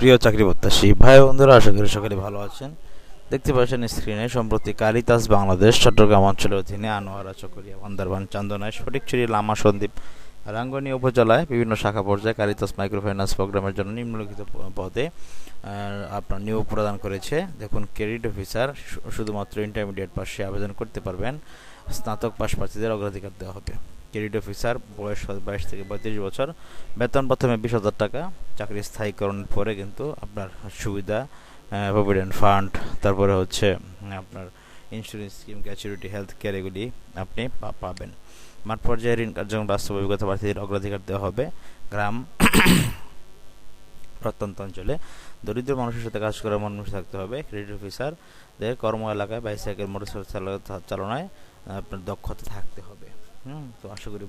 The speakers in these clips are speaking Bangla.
প্রিয় চাকরি প্রত্যাশী ভাই বন্ধুরা, আশা করি সকলে ভালো আছেন। দেখতে পাচ্ছেন স্ক্রিনে সম্প্রতি কারিতাস বাংলাদেশ, চট্টগ্রাম অঞ্চলের অধীনে আনোয়ারা, চকরিয়া, বান্দারবান, চান্দনায় ফটিকছড়ি লামা সন্দ্বীপ রাঙ্গনী উপজেলায় বিভিন্ন শাখা পর্যায়ে কারিতাস মাইক্রোফাইন্যান্স প্রোগ্রামের জন্য নিম্নলিখিত পদে আপনার নিয়োগ প্রদান করেছে। দেখুন ক্রেডিট অফিসার শুধুমাত্র ইন্টারমিডিয়েট পাশে আবেদন করতে পারবেন। স্নাতক পাশ প্রার্থীদের অগ্রাধিকার দেওয়া হবে। ক্রেডিট অফিসার, বয়স বাইশ থেকে পঁয়ত্রিশ বছর। বেতন প্রথমে বিশ হাজার টাকা, চাকরি স্থায়ীকরণের পরে কিন্তু আপনার সুবিধা প্রভিডেন্ট ফান্ড তারপরে হচ্ছে আপনার insurance scheme gratuity health care এগুলি আপনি পাবেন। মাঠ পর্যায়ে ঋণ কার্যক্রম বাস্তব অভিজ্ঞতা প্রার্থীদের অগ্রাধিকার দেওয়া হবে। গ্রাম প্রত্যন্ত অঞ্চলে দরিদ্র মানুষের সাথে কাজ করার মানুষ থাকতে হবে। ক্রেডিট অফিসারদের কর্ম এলাকায় বাইসাইকেল, মোটরসাইকেল চালনায় আপনার দক্ষতা থাকতে হবে। হুম, তো আশা করি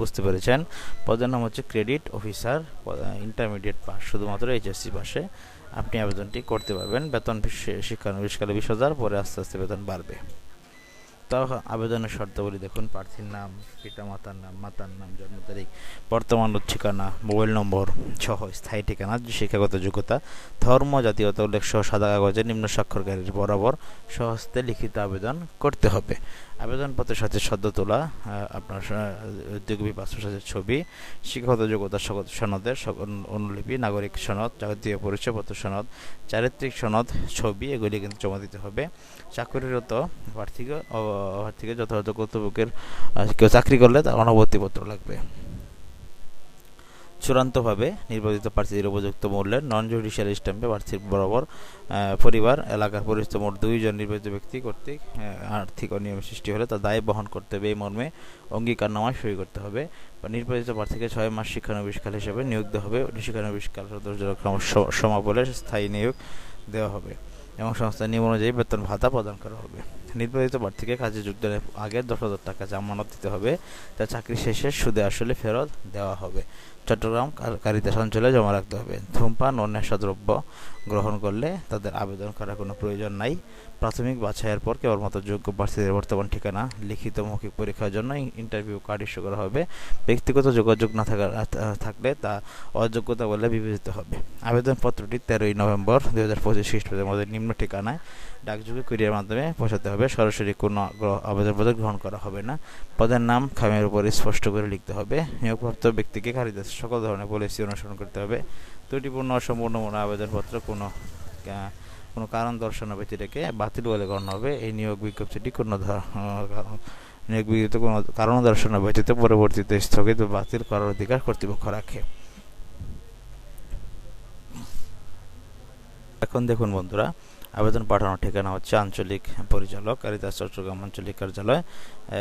বুঝতে পেরেছেন। পদের নাম হচ্ছে ক্রেডিট অফিসার ইন্টারমিডিয়েট পাস শুধুমাত্র এইচএসসি পাসে আপনি আবেদনটি করতে পারবেন। বেতন শিক্ষানবিশকালে বিশ হাজার, পরে আস্তে আস্তে বেতন বাড়বে। তা আবেদনের শর্তাবলী দেখুন। প্রার্থীর নাম, পিতা, মাতার নাম মাতার নাম, জন্ম তারিখ, বর্তমান ঠিকানা মোবাইল নম্বর সহ স্থায়ী ঠিকানা, শিক্ষাগত যোগ্যতা, ধর্ম, জাতীয়তা উল্লেখ সহ সাদা কাগজে নিম্ন স্বাক্ষরকারীর বরাবর সহস্তে লিখিত আবেদন করতে হবে। আবেদনপত্রের সাথে সদ্য তোলা আপনার উদ্যোগী পাসপোর্ট ছবি, শিক্ষাগত যোগ্যতা সনদের অনুলিপি, নাগরিক সনদ, জাতীয় পরিচয়পত্র সনদ, চারিত্রিক সনদ, ছবি, এগুলি কিন্তু জমা দিতে হবে। চাকরিরত প্রার্থীকে প্রার্থীকে যথাযথ কর্তৃপক্ষের কেউ চাকরি করলে তার অনুভূতিপত্র লাগবে। চূড়ান্তভাবে নির্বাচিত প্রার্থীদের উপযুক্ত মূল্যের নন জুডিশিয়াল স্ট্যাম্পে প্রার্থীর বরাবর পরিবার, এলাকার পরিচিত মোট দুইজন নির্বাচিত ব্যক্তি কর্তৃক আর্থিক অনিয়ম সৃষ্টি হলে তা দায় বহন করতে হবে। এই মর্মে অঙ্গীকারনামায় সই করতে হবে। বা নির্বাচিত প্রার্থীকে ছয় মাস শিক্ষানবিষ্কাল হিসেবে নিয়োগ দেওয়া হবে। শিক্ষানবিষ্কাল সমাপলে স্থায়ী নিয়োগ দেওয়া হবে এবং সংস্থার নিয়ম অনুযায়ী বেতন ভাতা প্রদান করা হবে। নির্বাচিত প্রার্থীকে কাজে যোগদানের আগে দশ হাজার টাকা জামানত দিতে হবে। তা চাকরি শেষে সুদে আসলে ফেরত দেওয়া হবে। চট্টগ্রাম কারিতাস অঞ্চলে জমা রাখতে হবে। ধূমপান ও নেশাদ্রব্য গ্রহণ করলে তাদের আবেদন করার কোনো প্রয়োজন নাই। প্রাথমিক বাছাইয়ের পর কেবলমাত্র যোগ্য প্রার্থীদের বর্তমান ঠিকানা, লিখিত মৌখিক পরীক্ষার জন্য ইন্টারভিউ কার্ড ইস্যু করা হবে। ব্যক্তিগত যোগাযোগ না থাকা থাকলে তা অযোগ্যতা বলে বিবেচিত হবে। আবেদনপত্রটি তেরোই নভেম্বর দু হাজার পঁচিশ খ্রিস্টাব্দের মধ্যে নিম্ন ঠিকানায় ডাকযোগে কুরিয়ার মাধ্যমে পৌঁছাতে হবে। সরাসরি কোনো আবেদনপত্র গ্রহণ করা হবে না। পদের নাম খামের উপর স্পষ্ট করে লিখতে হবে। নিয়োগপ্রাপ্ত ব্যক্তিকে কারিদাস সকল ধরনের পলিসি অনুসরণ করতে হবে। ত্রুটিপূর্ণ, অসম্পূর্ণ মনে আবেদনপত্র, কোনো কোনো কারণ দর্শানো ব্যক্তিটাকে বাতিল বলে গণ্য হবে। এই নিয়োগ বিজ্ঞপ্তিটি কোনো নিয়োগ বিজ্ঞপ্তি কোনো কারণ দর্শানো ব্যতীত পরবর্তীতে স্থগিত বাতিল করার অধিকার কর্তৃপক্ষ রাখে। এখন দেখুন বন্ধুরা, আবেদন পাঠানোর ঠিকানা হচ্ছে আঞ্চলিক পরিচালক কারিদাস চট্টগ্রাম আঞ্চলিক কার্যালয়,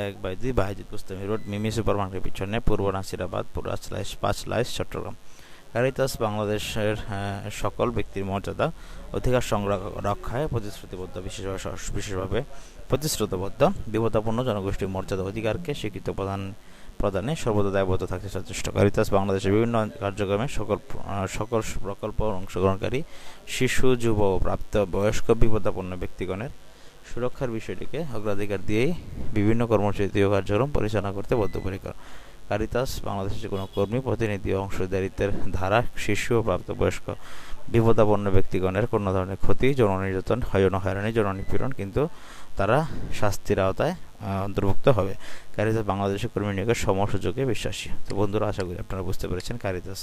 এক বাই দুই বাহিদ গোস্তামি রোড, মিমি সুপার মার্কেটের পিছনে পূর্ব নাসিরাবাদ পুরাজ লাইস পাঁচ লাইস চট্টগ্রাম। কারিতাস বাংলাদেশের সকল ব্যক্তির মর্যাদা, অধিকার সংগ্রহ রক্ষায় প্রতিশ্রুতিবদ্ধ বিশেষভাবে বিশেষভাবে প্রতিশ্রুতবদ্ধ বিপদাপূর্ণ জনগোষ্ঠীর মর্যাদা, অধিকারকে স্বীকৃত প্রদান প্রদানে সর্বদা দায়বদ্ধ থাকতে সচেষ্ট। কারিতাস বাংলাদেশের বিভিন্ন কার্যক্রমে সকল সকল প্রকল্প অংশগ্রহণকারী, শিশু, যুব ও প্রাপ্ত বয়স্ক বিপদাপন্ন ব্যক্তিগণের সুরক্ষার বিষয়টিকে অগ্রাধিকার দিয়েই বিভিন্ন কর্মসূচি ও কার্যক্রম পরিচালনা করতে বদ্ধপরিকর। কারিতাস বাংলাদেশের কোনো কর্মী, প্রতিনিধি অংশদারিত্বের ধারা শিশু ও প্রাপ্তবয়স্ক বিপদাপন্ন ব্যক্তিগণের কোনো ধরনের ক্ষতি, যৌন নির্যাতন যৌন হয়রানি, যৌন নিপীড়ন, কিন্তু তারা শাস্তির আওতায় অন্তর্ভুক্ত হবে। কারিতাস বাংলাদেশের কর্মী নিয়োগের সম সুযোগে বিশ্বাসী। তো বন্ধুরা, আশা করি আপনারা বুঝতে পেরেছেন কারিতাস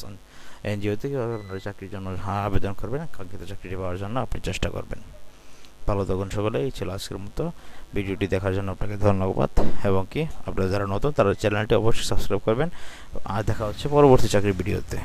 এনজিওতে কীভাবে আপনারা চাকরির জন্য আবেদন করবেন, কাঙ্ক্ষিত চাকরিটি পাওয়ার জন্য আপনি চেষ্টা করবেন। ভালো থাকুন সকলে, এই ছিল আজকের মতো। ভিডিওটি দেখার জন্য আপনাকে ধন্যবাদ। এবং কি, আপনারা যারা নতুন, তারা চ্যানেলটি অবশ্যই সাবস্ক্রাইব করবেন। আর দেখা হচ্ছে পরবর্তী চাকরির ভিডিওতে।